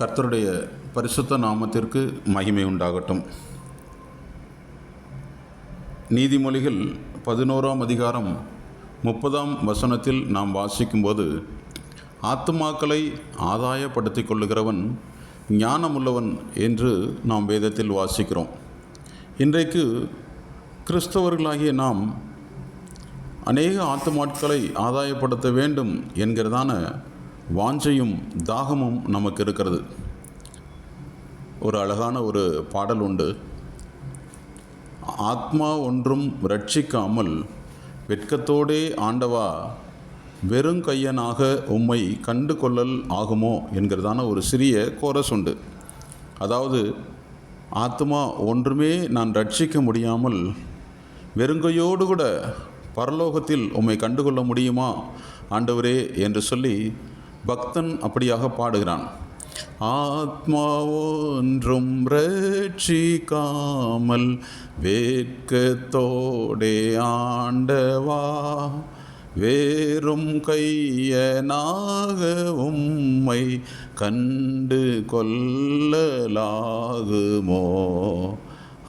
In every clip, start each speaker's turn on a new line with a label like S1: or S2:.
S1: கர்த்தருடைய பரிசுத்த நாமத்திற்கு மகிமை உண்டாகட்டும். நீதிமொழிகள் பதினோராம் அதிகாரம் முப்பதாம் வசனத்தில் நாம் வாசிக்கும்போது ஆத்துமாக்களை ஆதாயப்படுத்திக் கொள்ளுகிறவன் ஞானமுள்ளவன் என்று நாம் வேதத்தில் வாசிக்கிறோம். இன்றைக்கு கிறிஸ்தவர்களாகிய நாம் அநேக ஆத்துமாட்களை ஆதாயப்படுத்த வேண்டும் என்கிறதான வாஞ்சையும் தாகமும் நமக்கு இருக்கிறது. ஒரு அழகான ஒரு பாடல் உண்டு. ஆத்மா ஒன்றும் ரட்சிக்காமல் வெட்கத்தோடே ஆண்டவா வெறுங்கையனாக உம்மை கண்டு கொள்ளல் ஆகுமோ என்கிறதான ஒரு சிறிய கோரஸ் உண்டு. அதாவது ஆத்மா ஒன்றுமே நான் ரட்சிக்க முடியாமல் வெறுங்கையோடு கூட பரலோகத்தில் உம்மை கண்டுகொள்ள முடியுமா ஆண்டவரே என்று சொல்லி பக்தன் அப்படியாக பாடுகிறான். ஆத்மா ஒன்றும் ரட்சிக்காமல் வேட்கத்தோடே ஆண்டவா வேறும் கையனாக உம்மை கண்டு கொள்ளலாகுமோ?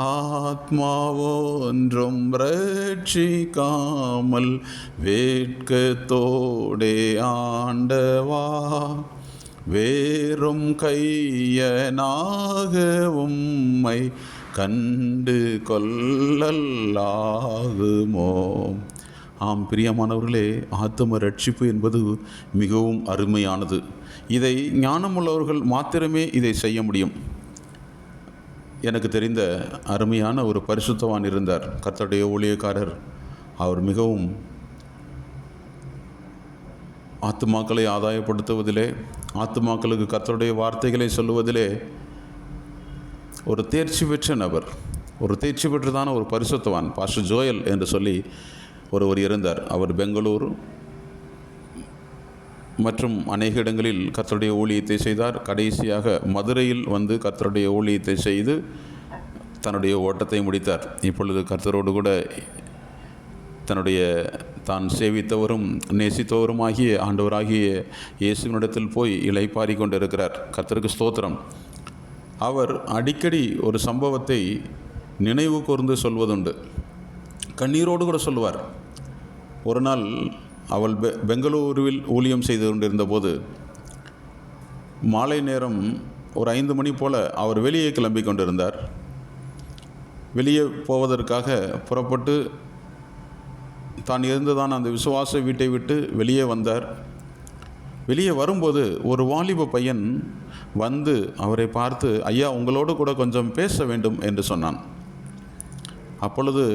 S1: ஆத்மாவோன்றும் ரட்சிக்காமல் வேட்கத்தோடே ஆண்டவா. வேறும் கையனாக உம்மை கண்டு கொள்ளலாகுமோ. ஆம் பிரியமானவர்களே ஆத்தம ரட்சிப்பு என்பது மிகவும் அருமையானது. இதை ஞானமுள்ளவர்கள் மாத்திரமே இதை செய்ய முடியும். எனக்கு தெரிந்த அருமையான ஒரு பரிசுத்தவான் இருந்தார். கர்த்தருடைய ஊழியக்காரர். அவர் மிகவும் ஆத்துமாக்களை ஆதாயப்படுத்துவதிலே ஆத்துமாக்களுக்கு கர்த்தருடைய வார்த்தைகளை சொல்லுவதிலே ஒரு தேர்ச்சி பெற்ற நபர் ஒரு தேர்ச்சி பெற்றதான ஒரு பரிசுத்தவான் பாஸ்டர் ஜோயல் என்று சொல்லி ஒருவர் இருந்தார். அவர் பெங்களூர் மற்றும் அநேக இடங்களில் கர்த்தருடைய ஊழியத்தை செய்தார். கடைசியாக மதுரையில் வந்து கர்த்தருடைய ஊழியத்தை செய்து தன்னுடைய ஓட்டத்தை முடித்தார். இப்பொழுது கர்த்தரோடு கூட தன்னுடைய தான் சேவித்தவரும் நேசித்தவருமாகிய ஆண்டவராகிய இயேசுவனிடத்தில் போய் இலைப்பாரி கொண்டு இருக்கிறார் கர்த்தருக்கு ஸ்தோத்திரம். அவர் அடிக்கடி ஒரு சம்பவத்தை நினைவு கூர்ந்து சொல்வதுண்டு. கண்ணீரோடு கூட சொல்வார் ஒரு நாள் அவள் பெ பெங்களூருவில் ஊழியம் செய்து கொண்டிருந்த போது மாலை நேரம் ஒரு ஐந்து மணி போல் அவர் வெளியே கிளம்பி கொண்டிருந்தார். வெளியே போவதற்காக புறப்பட்டு தான் இருந்ததான அந்த விசுவாச வீட்டை விட்டு வெளியே வந்தார். வெளியே வரும்போது ஒரு வாலிப பையன் வந்து அவரை பார்த்து ஐயா உங்களோடு கூட கொஞ்சம் பேச வேண்டும் என்று சொன்னான். அப்பொழுது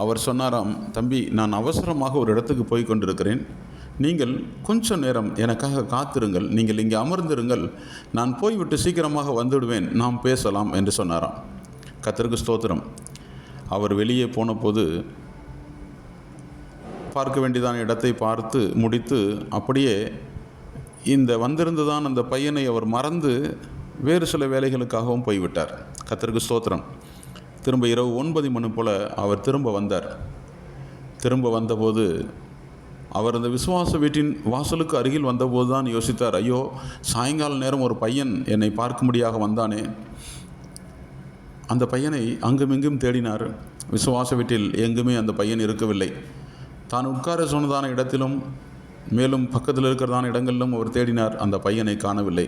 S1: அவர் சொன்னாராம் தம்பி நான் அவசரமாக ஒரு இடத்துக்கு போய் கொண்டிருக்கிறேன். நீங்கள் கொஞ்ச நேரம் எனக்காக காத்திருங்கள். நீங்கள் இங்கே அமர்ந்திருங்கள். நான் போய்விட்டு சீக்கிரமாக வந்துவிடுவேன். நாம் பேசலாம் என்று சொன்னாராம். கத்தருக்கு ஸ்தோத்திரம். அவர் வெளியே போன போது பார்க்க வேண்டியதான இடத்தை பார்த்து முடித்து அப்படியே இந்த வந்திருந்துதான் அந்த பையனை அவர் மறந்து வேறு சில வேலைகளுக்காகவும் போய்விட்டார். கத்தருக்கு ஸ்தோத்திரம். திரும்ப இரவு ஒன்பது மணி போல் அவர் திரும்ப வந்தார். திரும்ப வந்தபோது அவர் அந்த விசுவாச வீட்டின் வாசலுக்கு அருகில் வந்தபோது தான் யோசித்தார் ஐயோ சாயங்கால நேரம் ஒரு பையன் என்னை பார்க்கும்படியாக வந்தானே? அந்த பையனை அங்குமிங்கும் தேடினார். விசுவாச வீட்டில் எங்குமே அந்த பையன் இருக்கவில்லை. தான் உட்கார சொன்னதான இடத்திலும் மேலும் பக்கத்தில் இருக்கிறதான இடங்களிலும் அவர் தேடினார் அந்த பையனை காணவில்லை.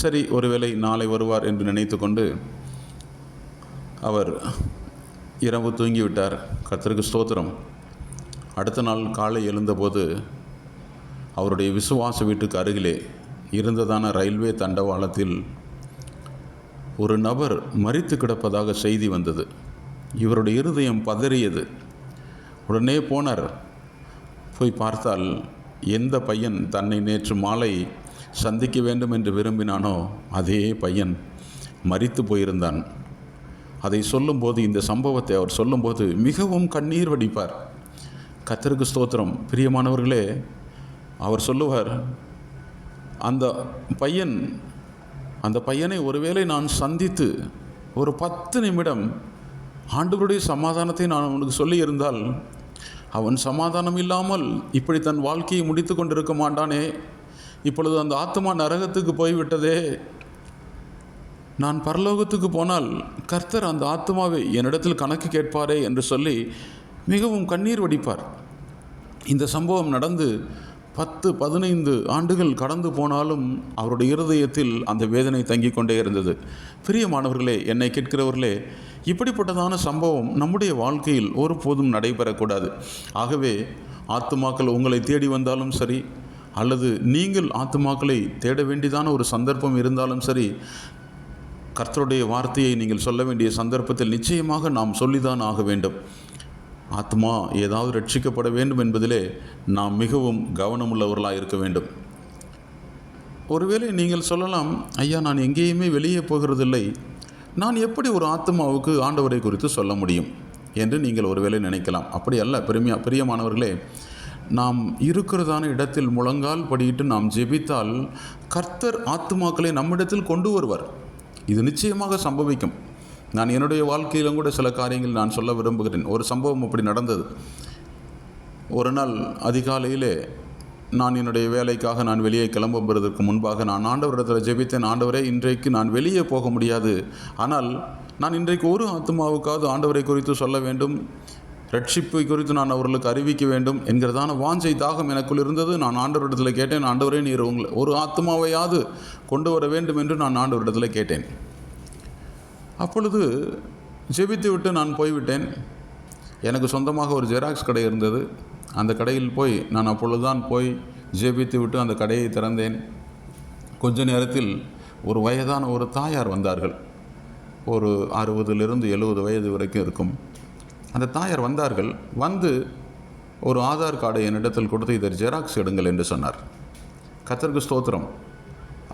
S1: சரி ஒருவேளை நாளை வருவார் என்று நினைத்து கொண்டு அவர் இரவு தூங்கிவிட்டார். கர்த்தருக்கு ஸ்தோத்திரம். அடுத்த நாள் காலை எழுந்தபோது அவருடைய விசுவாச வீட்டுக்கு அருகிலே இருந்ததான ரயில்வே தண்டவாளத்தில் ஒரு நபர் மறித்து கிடப்பதாக செய்தி வந்தது. இவருடைய இருதயம் பதறியது. உடனே போனார். போய் பார்த்தால் எந்த பையன் தன்னை நேற்று மாலை சந்திக்க வேண்டும் என்று விரும்பினானோ அதே பையன் மறித்து போயிருந்தான். அதை சொல்லும்போது இந்த சம்பவத்தை அவர் சொல்லும்போது மிகவும் கண்ணீர் வடிப்பார். கத்தருக்கு ஸ்தோத்திரம். பிரியமானவர்களே அவர் சொல்லுவார் அந்த பையன் அந்த பையனை ஒருவேளை நான் சந்தித்து ஒரு பத்து நிமிடம் ஆண்டவருடைய சமாதானத்தை நான் அவனுக்கு சொல்லியிருந்தால் அவன் சமாதானம் இல்லாமல் இப்படி தன் வாழ்க்கையை முடித்து கொண்டிருக்க மாட்டானே. இப்பொழுது அந்த ஆத்மா நரகத்துக்கு போய்விட்டதே. நான் பரலோகத்துக்கு போனால் கர்த்தர் அந்த ஆத்மாவை என்னிடத்தில் கணக்கு கேட்பாரே என்று சொல்லி மிகவும் கண்ணீர் வடிப்பார். இந்த சம்பவம் நடந்து பத்து பதினைந்து ஆண்டுகள் கடந்து போனாலும் அவருடைய இருதயத்தில் அந்த வேதனை தங்கிக் கொண்டே இருந்தது. பிரியமானவர்களே என்னை கேட்கிறவர்களே இப்படிப்பட்டதான சம்பவம் நம்முடைய வாழ்க்கையில் ஒருபோதும் நடைபெறக்கூடாது. ஆகவே ஆத்துமாக்கள் உங்களை தேடி வந்தாலும் சரி அல்லது நீங்கள் ஆத்துமாக்களை தேட வேண்டியதான ஒரு சந்தர்ப்பம் இருந்தாலும் சரி கர்த்தருடைய வார்த்தையை நீங்கள் சொல்ல வேண்டிய சந்தர்ப்பத்தில் நிச்சயமாக நாம் சொல்லிதான் ஆக வேண்டும். ஆத்மா ஏதாவது ரட்சிக்கப்பட வேண்டும் என்பதிலே நாம் மிகவும் கவனமுள்ளவர்களாக இருக்க வேண்டும். ஒருவேளை நீங்கள் சொல்லலாம் ஐயா நான் எங்கேயுமே வெளியே போகிறதில்லை. நான் எப்படி ஒரு ஆத்மாவுக்கு ஆண்டவரை குறித்து சொல்ல முடியும்? என்று நீங்கள் ஒருவேளை நினைக்கலாம். அப்படி அல்ல பெருமையா பிரியமானவர்களே நாம் இருக்கிறதான இடத்தில் முழங்கால் படியிட்டு நாம் ஜெபித்தால் கர்த்தர் ஆத்மாக்களை நம்மிடத்தில் கொண்டு வருவார். இது நிச்சயமாக சம்பவிக்கும். நான் என்னுடைய வாழ்க்கையிலும் கூட சில காரியங்கள் நான் சொல்ல விரும்புகிறேன். ஒரு சம்பவம் அப்படி நடந்தது. ஒரு நாள் அதிகாலையிலே நான் என்னுடைய வேலைக்காக நான் வெளியே கிளம்புவதற்கு முன்பாக நான் ஆண்டவரிடத்தில் ஜெபித்தேன். ஆண்டவரே இன்றைக்கு நான் வெளியே போக முடியாது. ஆனால் நான் இன்றைக்கு ஒரு ஆத்மாவுக்காவது ஆண்டவரை குறித்து சொல்ல வேண்டும். ரட்சிப்பை குறித்து நான் அவர்களுக்கு அறிவிக்க வேண்டும் என்கிறதான வாஞ்சை தாகம் எனக்குள் இருந்தது. நான் ஆண்டவரிடத்தில் கேட்டேன் ஆண்டவரே நீர் உங்களை ஒரு ஆத்மாவையாவது கொண்டு வர வேண்டும் என்று நான் ஆண்டவரிடத்தில் கேட்டேன். அப்பொழுது ஜெபித்து விட்டு நான் போய்விட்டேன். எனக்கு சொந்தமாக ஒரு ஜெராக்ஸ் கடை இருந்தது. அந்த கடையில் போய் நான் அப்பொழுதுதான் போய் ஜெபித்து விட்டு அந்த கடையை திறந்தேன். கொஞ்ச நேரத்தில் ஒரு வயதான ஒரு தாயார் வந்தார்கள். ஒரு அறுபதிலிருந்து எழுபது வயது வரைக்கும் இருக்கும். அந்த தாயார் வந்தார்கள் வந்து ஒரு ஆதார் கார்டை என்னிடத்தில் கொடுத்து இதை ஜெராக்ஸ் எடுங்கள் என்று சொன்னார். கத்தருக்கு ஸ்தோத்திரம்.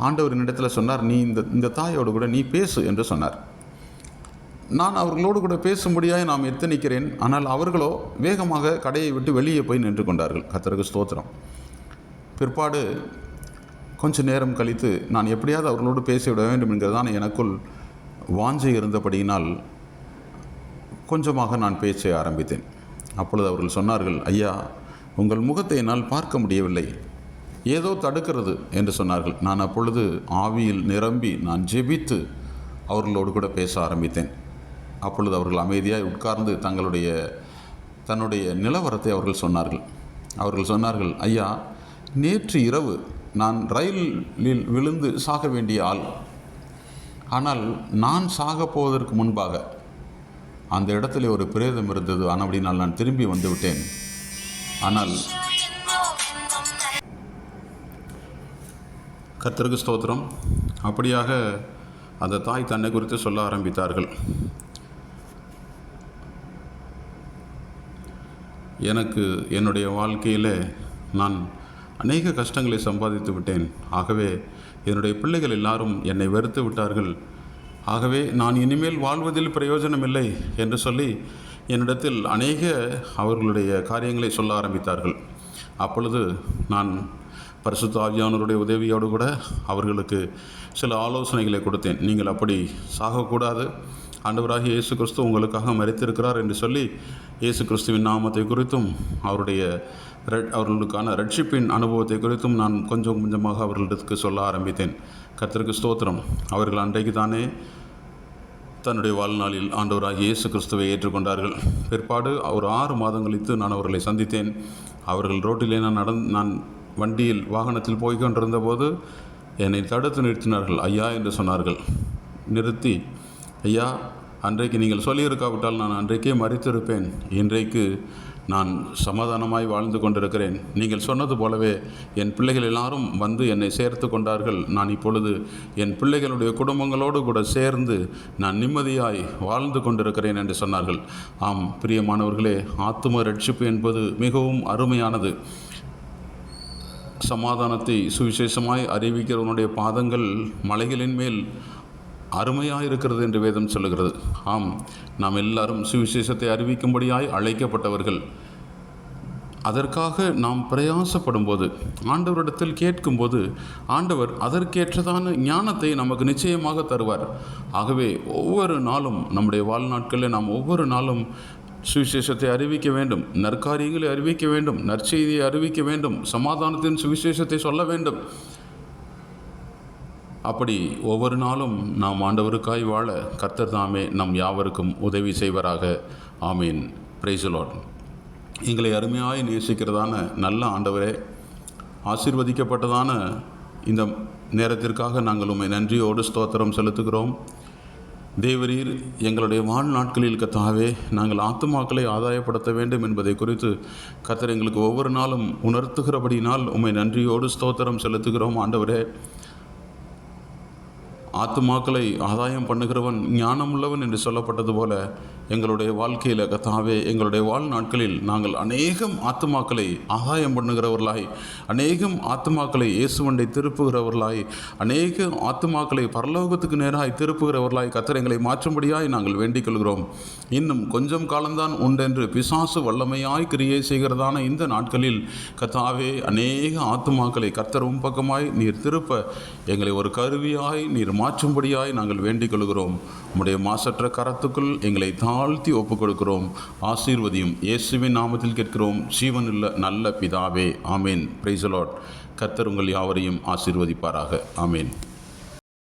S1: ஆண்டவர் என்னிடத்தில் சொன்னார் நீ இந்த இந்த தாயோடு கூட நீ பேசு என்று சொன்னார். நான் அவர்களோடு கூட பேசும்படியாக நாம் எத்தனிக்கிறேன் ஆனால் அவர்களோ வேகமாக கடையை விட்டு வெளியே போய் நின்று கொண்டார்கள். கத்தருக்கு ஸ்தோத்திரம். பிற்பாடு கொஞ்ச நேரம் கழித்து நான் எப்படியாவது அவர்களோடு பேசிவிட வேண்டும் என்கிறதான் எனக்குள் வாஞ்சை இருந்தபடியினால் கொஞ்சமாக நான் பேச்சை ஆரம்பித்தேன். அப்பொழுது அவர்கள் சொன்னார்கள் ஐயா உங்கள் முகத்தை என்னால் பார்க்க முடியவில்லை. ஏதோ தடுக்கிறது என்று சொன்னார்கள். நான் அப்பொழுது ஆவியில் நிரம்பி நான் ஜெபித்து அவர்களோடு கூட பேச ஆரம்பித்தேன். அப்பொழுது அவர்கள் அமைதியாக உட்கார்ந்து தங்களுடைய தன்னுடைய நிலவரத்தை அவர்கள் சொன்னார்கள். அவர்கள் சொன்னார்கள் ஐயா நேற்று இரவு நான் ரயிலில் விழுந்து சாக வேண்டிய ஆள். ஆனால் நான் சாக போவதற்கு முன்பாக அந்த இடத்துல ஒரு பிரேதம் இருந்தது. ஆனபடினால் நான் திரும்பி வந்து விட்டேன். ஆனால் கர்த்தருக்கு ஸ்தோத்திரம். அப்படியாக அந்த தாய் தன்னை குறித்து சொல்ல ஆரம்பித்தார்கள். எனக்கு என்னுடைய வாழ்க்கையில் நான் அநேக கஷ்டங்களை சம்பாதித்து விட்டேன். ஆகவே என்னுடைய பிள்ளைகள் எல்லாரும் என்னை வெறுத்து விட்டார்கள். ஆகவே நான் இனிமேல் வாழ்வதில் பிரயோஜனம் இல்லை என்று சொல்லி என்னிடத்தில் அநேக அவர்களுடைய காரியங்களை சொல்ல ஆரம்பித்தார்கள். அப்பொழுது நான் பரிசுத்த ஆவியானவருடைய உதவியோடு கூட அவர்களுக்கு சில ஆலோசனைகளை கொடுத்தேன். நீங்கள் அப்படி சாகக்கூடாது. ஆண்டவராகிய இயேசு கிறிஸ்து உங்களுக்காக மறைத்திருக்கிறார் என்று சொல்லி இயேசு கிறிஸ்துவின் நாமத்தை குறித்தும் அவருடைய ரெட் அவர்களுக்கான ரட்சிப்பின் அனுபவத்தை குறித்தும் நான் கொஞ்சம் கொஞ்சமாக அவர்களுக்கு சொல்ல ஆரம்பித்தேன். கத்திற்கு ஸ்தோத்திரம். அவர்கள் அன்றைக்கு தானே தன்னுடைய வாழ்நாளில் ஆண்டவராகிய இயேசு கிறிஸ்துவை ஏற்றுக்கொண்டார்கள். பிற்பாடு ஒரு ஆறு மாதம் கழித்து நான் அவர்களை சந்தித்தேன். அவர்கள் ரோட்டிலே நான் நடந் நான் வண்டியில் வாகனத்தில் போய்கொண்டிருந்த போது என்னை தடுத்து நிறுத்தினார்கள். ஐயா என்று சொன்னார்கள். நிறுத்தி. ஐயா அன்றைக்கு நீங்கள் சொல்லியிருக்காவிட்டால் நான் அன்றைக்கே மறித்திருப்பேன். இன்றைக்கு நான் சமாதானமாய் வாழ்ந்து கொண்டிருக்கிறேன். நீங்கள் சொன்னது போலவே என் பிள்ளைகள் எல்லாரும் வந்து என்னை சேர்த்து கொண்டார்கள். நான் இப்பொழுது என் பிள்ளைகளுடைய குடும்பங்களோடு கூட சேர்ந்து நான் நிம்மதியாய் வாழ்ந்து கொண்டிருக்கிறேன் என்று சொன்னார்கள். ஆம் பிரியமானவர்களே ஆத்தும ரட்சிப்பு என்பது மிகவும் அருமையானது. சமாதானத்தை சுவிசேஷமாய் அறிவிக்கிறவனுடைய பாதங்கள் மலைகளின் மேல் அருமையாக இருக்கிறது என்று வேதம் சொல்லுகிறது. ஆம் நாம் எல்லாரும் சுவிசேஷத்தை அறிவிக்கும்படியாய் அழைக்கப்பட்டவர்கள். அதற்காக நாம் பிரயாசப்படும்போது ஆண்டவரிடத்தில் கேட்கும்போது ஆண்டவர் அதற்கேற்றதான ஞானத்தை நமக்கு நிச்சயமாக தருவார். ஆகவே ஒவ்வொரு நாளும் நம்முடைய வாழ்நாட்களில் நாம் ஒவ்வொரு நாளும் சுவிசேஷத்தை அறிவிக்க வேண்டும் நற்காரியங்களை அறிவிக்க வேண்டும் நற்செய்தியை அறிவிக்க வேண்டும் சமாதானத்தின் சுவிசேஷத்தை சொல்ல வேண்டும். அப்படி ஒவ்வொரு நாளும் நாம் ஆண்டவருக்காய் வாழ கர்த்தர் தாமே நம் யாவருக்கும் உதவி செய்வராக. ஆமீன். பிரைசலோட் எங்களை அருமையாய் நேசிக்கிறதான நல்ல ஆண்டவரே ஆசிர்வதிக்கப்பட்டதான இந்த நேரத்திற்காக நாங்கள் உம்மை நன்றியோடு ஸ்தோத்திரம் செலுத்துகிறோம். தேவரீர் எங்களுடைய வாழ்நாட்களில் கத்தாவே நாங்கள் ஆத்துமாக்களை ஆதாயப்படுத்த வேண்டும் என்பதை குறித்து கத்தர் எங்களுக்கு ஒவ்வொரு நாளும் உணர்த்துகிறபடினால் உம்மை நன்றியோடு ஸ்தோத்திரம் செலுத்துகிறோம் ஆண்டவரே. ஆத்துமாக்களை ஆதாயம் பண்ணுகிறவன் ஞானமுள்ளவன் என்று சொல்லப்பட்டது போல எங்களுடைய வாழ்க்கையில் கத்தாவே எங்களுடைய வாழ்நாட்களில் நாங்கள் அநேகம் ஆத்துமாக்களை ஆதாயம் பண்ணுகிறவர்களாய் அநேகம் ஆத்துமாக்களை இயேசுவண்டை திருப்புகிறவர்களாய் அநேக ஆத்துமாக்களை பரலோகத்துக்கு நேராய் திருப்புகிறவர்களாய் கத்திரங்களை எங்களை மாற்றும்படியாய் நாங்கள் வேண்டிக் கொள்கிறோம் இன்னும் கொஞ்சம் காலம்தான் உண்டென்று பிசாசு வல்லமையாய் கிரியை செய்கிறதான இந்த நாட்களில் கத்தாவே அநேக ஆத்துமாக்களை கர்த்தர் பக்கமாய் நீர் திருப்ப எங்களை ஒரு கருவியாய் நீர் மாற்றும்படியாய் நாங்கள் வேண்டிக் கொள்கிறோம். உம்முடைய மாசற்ற கரத்துக்குள் எங்களை தாழ்த்தி ஒப்புக் கொடுக்கிறோம் ஆசீர்வதியும் இயேசுவின் நாமத்தில் கேட்கிறோம். ஜீவனுள்ள நல்ல பிதாவே. ஆமேன். பிரைசலாட் கர்த்தர் உங்கள் யாவரையும் ஆசீர்வதிப்பாராக. ஆமேன்.